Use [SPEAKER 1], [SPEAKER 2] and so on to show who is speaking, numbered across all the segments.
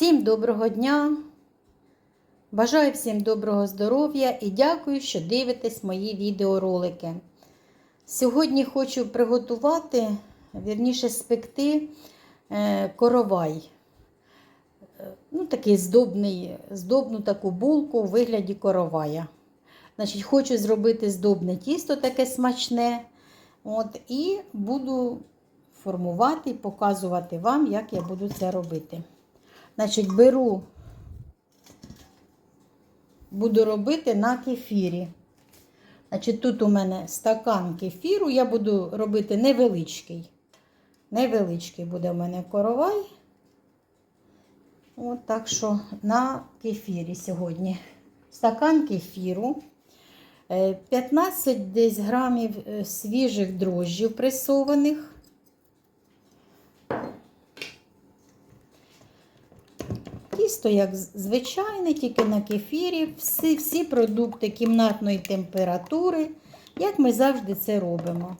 [SPEAKER 1] Всім доброго дня! Бажаю всім доброго здоров'я і дякую, що дивитесь мої відеоролики. Сьогодні хочу приготувати, вірніше спекти е, коровай. Е, Ну, такий здобний, здобну таку булку у вигляді коровая. Значить, Хочу зробити здобне тісто таке смачне. От, І буду формувати і показувати вам, як я буду це робити. Значить, беру, буду робити на кефірі. Значить, тут у мене стакан кефіру, я буду робити невеличкий. Невеличкий буде у мене коровай. От так що на кефірі сьогодні. Стакан кефіру. 15 десь грамів свіжих дрожжів пресованих. Тісто, як звичайне, тільки на кефірі, всі, всі продукти кімнатної температури, як ми завжди це робимо.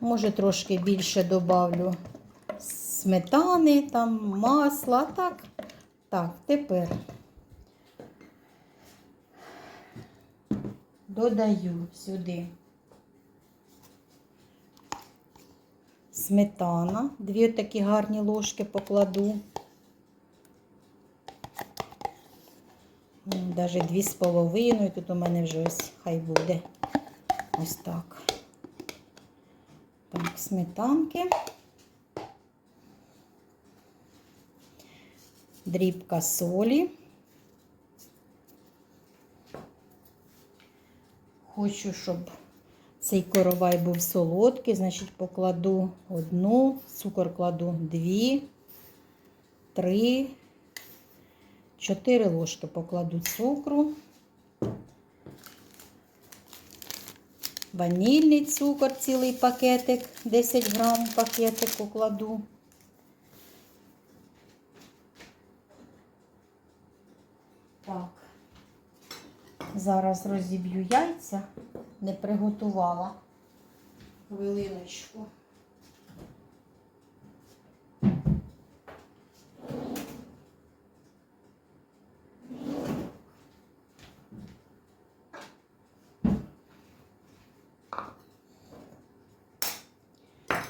[SPEAKER 1] Може, трошки більше добавлю сметани, там, масла. Так, так, тепер додаю сюди. Сметана, дві такі гарні ложки покладу. Навіть дві з половиною, тут у мене вже ось хай буде ось так. Так, сметанки. Дрібка солі. Хочу, щоб цей коровай був солодкий, значить, покладу одну, цукор кладу дві, три, чотири ложки покладу цукру. Ванільний цукор, цілий пакетик, 10 грам пакетик покладу. Зараз розіб'ю яйця не приготувала. Хвилиночку.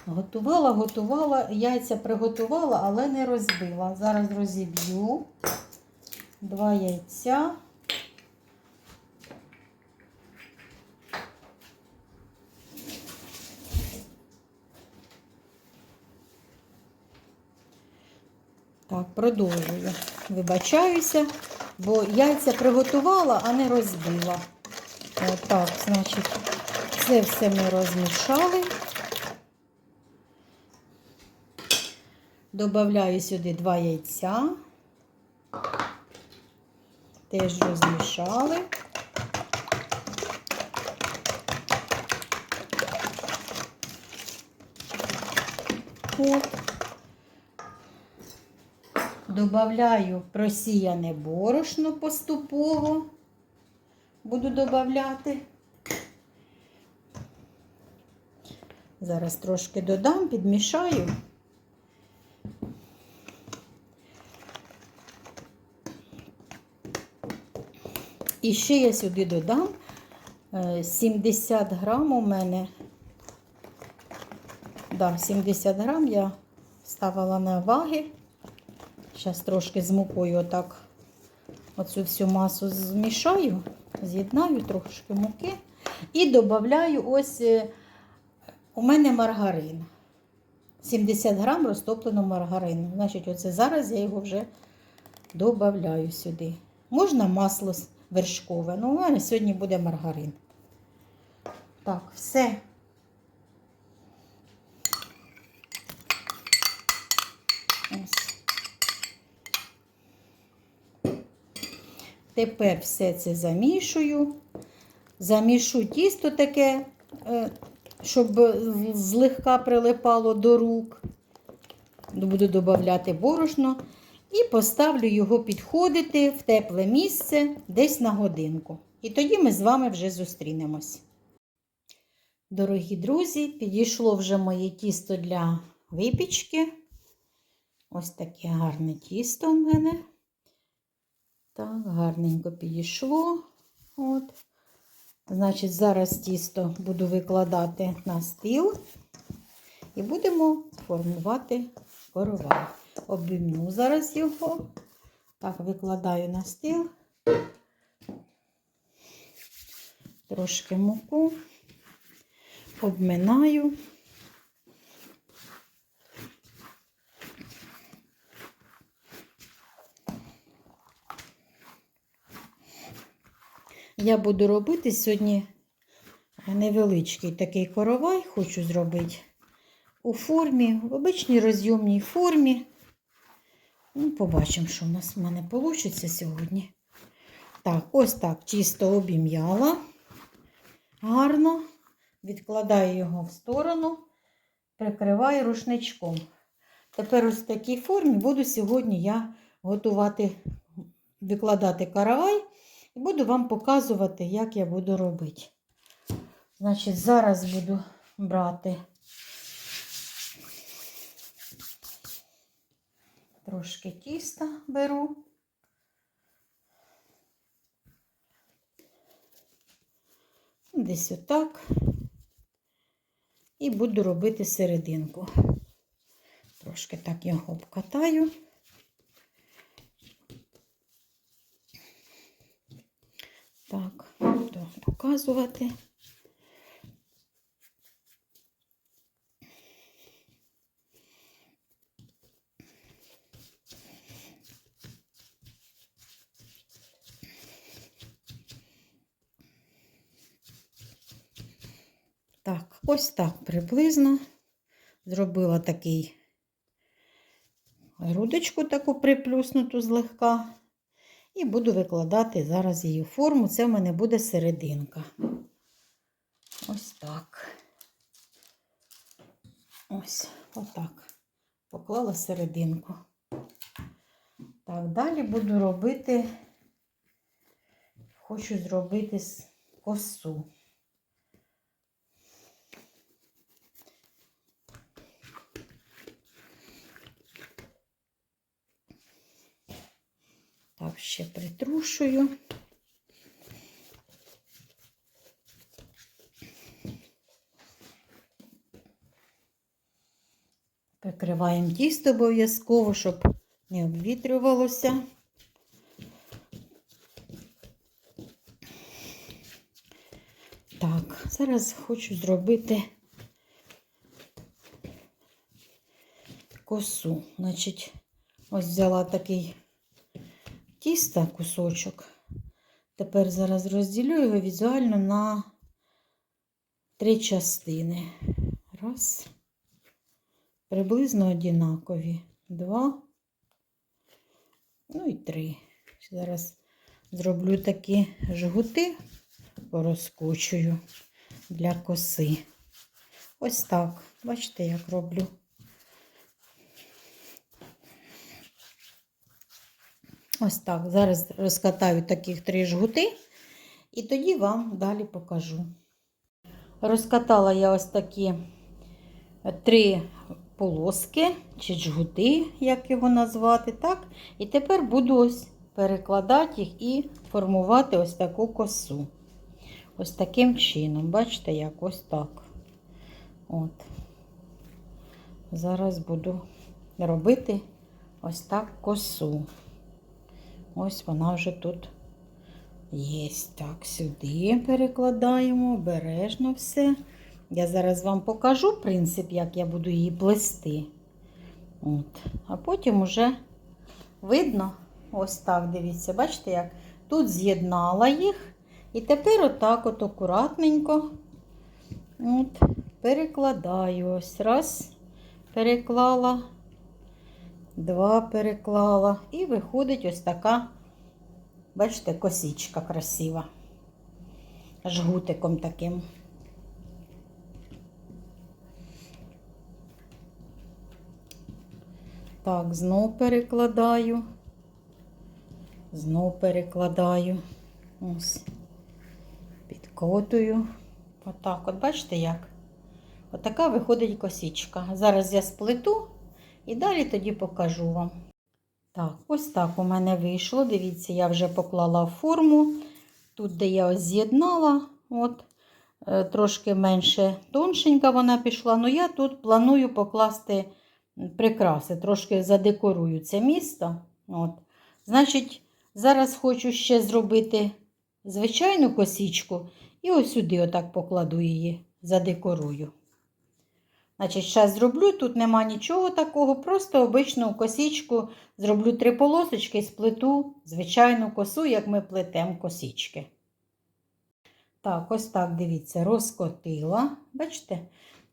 [SPEAKER 1] Готувала, готувала, яйця приготувала, але не розбила. Зараз розіб'ю два яйця. Так, продовжую. Вибачаюся, бо яйця приготувала, а не розбила. Так, значить, це все ми розмішали. Добавляю сюди два яйця. Теж розмішали. От. Добавляю просіяне борошно поступово. Буду додавати. Зараз трошки додам, підмішаю. І ще я сюди додам 70 грам у мене. Да, 70 грам я ставила на ваги. Зараз трошки з мукою отак оцю всю масу змішаю, з'єднаю трошки муки і додаю ось е, у мене маргарин. 70 грам розтопленого маргарину. Значить, оце зараз я його вже додаю сюди. Можна масло вершкове, але у мене сьогодні буде маргарин. Так, все. Тепер все це замішую. Замішу тісто таке, щоб злегка прилипало до рук. Буду додати борошно і поставлю його підходити в тепле місце десь на годинку. І тоді ми з вами вже зустрінемось. Дорогі друзі, підійшло вже моє тісто для випічки. Ось таке гарне тісто в мене. Так, гарненько підійшло. От. Значить, зараз тісто буду викладати на стіл і будемо формувати коровай. Обійму зараз його. Так, викладаю на стіл. Трошки муку, обминаю. Я буду робити сьогодні невеличкий такий коровай, хочу зробити у формі, в обичній розйомній формі. Ну, побачимо, що в нас в мене вийде сьогодні. Так, ось так тісто обім'яла гарно. Відкладаю його в сторону, прикриваю рушничком. Тепер ось в такій формі буду сьогодні я готувати, викладати каравай і буду вам показувати, як я буду робити. Значить, зараз буду брати трошки тіста беру. Десь отак. І буду робити серединку. Трошки так його обкатаю. Так, буду показувати. Так, ось так приблизно зробила такий грудочку таку приплюснуту злегка. І буду викладати зараз її форму. Це в мене буде серединка. Ось так. Ось, отак. Поклала серединку. Так, далі буду робити, хочу зробити косу. Так, ще притрушую. Прикриваємо тісто обов'язково, щоб не обвітрювалося. Так, зараз хочу зробити косу. Значить, ось взяла такий тіста кусочок. Тепер зараз розділю його візуально на три частини. Раз. Приблизно однакові. Два. Ну і три. Зараз зроблю такі жгути, порозкочую для коси. Ось так. Бачите, як роблю. Ось так. Зараз розкатаю таких три жгути і тоді вам далі покажу. Розкатала я ось такі три полоски чи жгути, як його назвати, так? І тепер буду ось перекладати їх і формувати ось таку косу. Ось таким чином. Бачите, як ось так. От. Зараз буду робити ось так косу. Ось вона вже тут є. Так, сюди перекладаємо, обережно все. Я зараз вам покажу принцип, як я буду її плести. От. А потім уже видно, ось так, дивіться, бачите, як тут з'єднала їх. І тепер отак от акуратненько от, перекладаю. Ось раз, переклала, два переклала. І виходить ось така, бачите, косичка красива. Жгутиком таким. Так, знов перекладаю. Знов перекладаю. Ось. Підкотую. Отак, от бачите як? Отака виходить косічка. Зараз я сплету і далі тоді покажу вам. Так, ось так у мене вийшло. Дивіться, я вже поклала форму. Тут, де я з'єднала, от, е, трошки менше тоншенька вона пішла. Ну я тут планую покласти прикраси, трошки задекорую це місто. От. Значить, зараз хочу ще зробити звичайну косічку і ось сюди отак покладу її, задекорую. Значить, зараз зроблю, тут нема нічого такого, просто обичну косічку зроблю три полосочки і сплету звичайну косу, як ми плетемо косічки. Так, ось так, дивіться, розкотила. Бачите?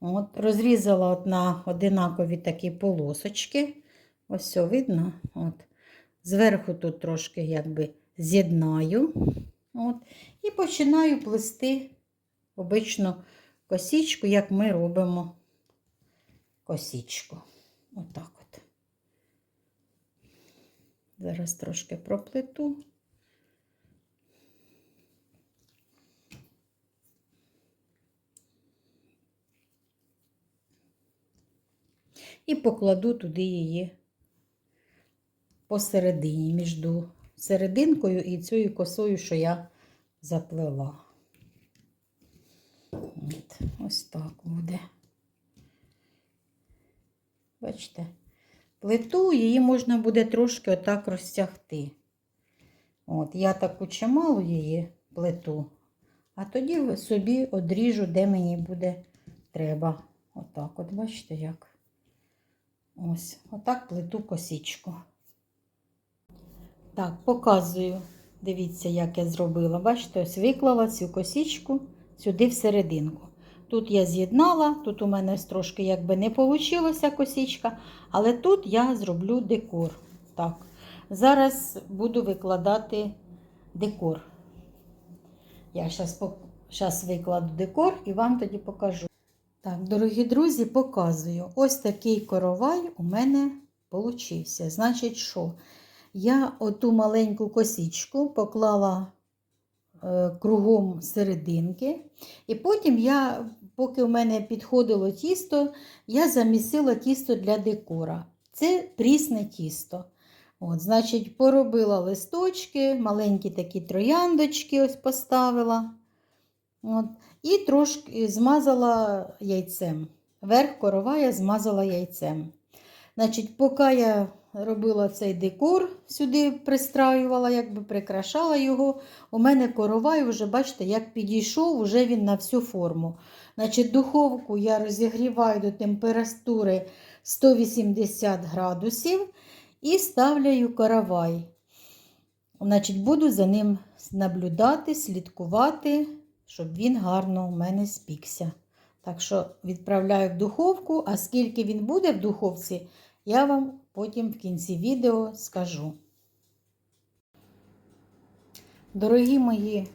[SPEAKER 1] От, розрізала от на одинакові такі полосочки. Ось все видно. От. Зверху тут трошки якби з'єднаю. От. І починаю плести обичну косічку, як ми робимо косічку. Отак от. Зараз трошки проплету. І покладу туди її посередині, між серединкою і цією косою, що я заплела. От, ось так буде. Бачите, плиту її можна буде трошки отак розтягти. От, я таку чималу її плиту, а тоді собі одріжу, де мені буде треба. Отак, от, бачите, як. Ось, отак плиту косічку. Так, показую. Дивіться, як я зробила. Бачите, ось виклала цю косічку сюди всерединку. Тут я з'єднала, тут у мене трошки якби не вийшла косічка, але тут я зроблю декор. Так, Зараз буду викладати декор. Я зараз викладу декор і вам тоді покажу. Так, дорогі друзі, показую. Ось такий коровай у мене получився. Значить, що? Я оту маленьку косічку поклала кругом серединки. І потім я, поки в мене підходило тісто, я замісила тісто для декора. Це прісне тісто. От, Значить, поробила листочки, маленькі такі трояндочки ось поставила. От, І трошки змазала яйцем. Верх корова я змазала яйцем. Значить, Поки я робила цей декор, сюди пристраювала, якби прикрашала його, у мене коровай вже, бачите, як підійшов, вже він на всю форму. Значить, Духовку я розігріваю до температури 180 градусів і ставляю коровай. Значить, Буду за ним наблюдати, слідкувати щоб він гарно у мене спікся. Так що відправляю в духовку, а скільки він буде в духовці, я вам потім в кінці відео скажу. Дорогі мої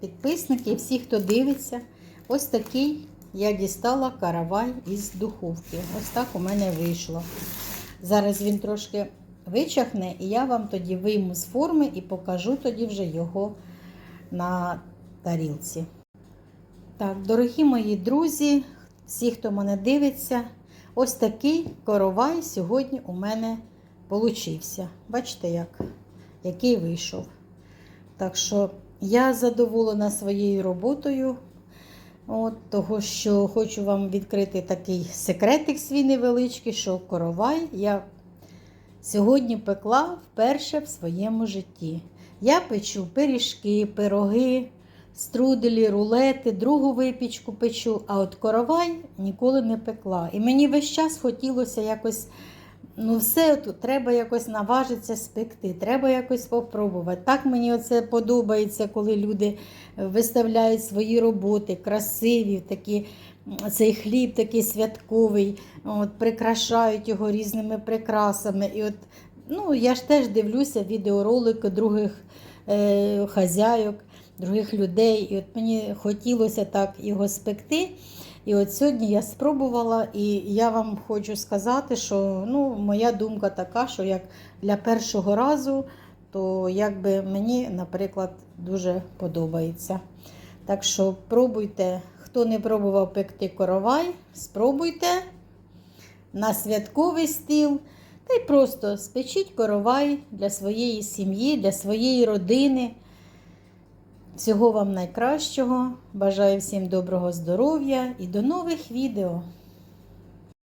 [SPEAKER 1] підписники, всі, хто дивиться, ось такий я дістала каравай із духовки. Ось так у мене вийшло. Зараз він трошки вичахне, і я вам тоді вийму з форми і покажу тоді вже його на тарілці. Так, дорогі мої друзі, всі, хто мене дивиться, ось такий коровай сьогодні у мене получився. Бачите, як? який вийшов. Так що я задоволена своєю роботою. От, Того, що хочу вам відкрити такий секретик свій невеличкий, що коровай я сьогодні пекла вперше в своєму житті. Я печу пиріжки, пироги струделі, рулети, другу випічку печу, а от коровай ніколи не пекла. І мені весь час хотілося якось, ну все тут треба якось наважитися спекти, треба якось спробувати. Так мені оце подобається, коли люди виставляють свої роботи, красиві, такі. Цей хліб такий святковий, от, прикрашають його різними прикрасами. І от, ну, Я ж теж дивлюся відеоролики других е, хазяйок других людей. І от мені хотілося так його спекти. І от сьогодні я спробувала, і я вам хочу сказати, що ну, моя думка така, що як для першого разу, то якби мені, наприклад, дуже подобається. Так що пробуйте, Хто не пробував пекти коровай, спробуйте на святковий стіл. Та й просто спечіть коровай для своєї сім'ї, для своєї родини. Всього вам найкращого. Бажаю всім доброго здоров'я і до нових відео!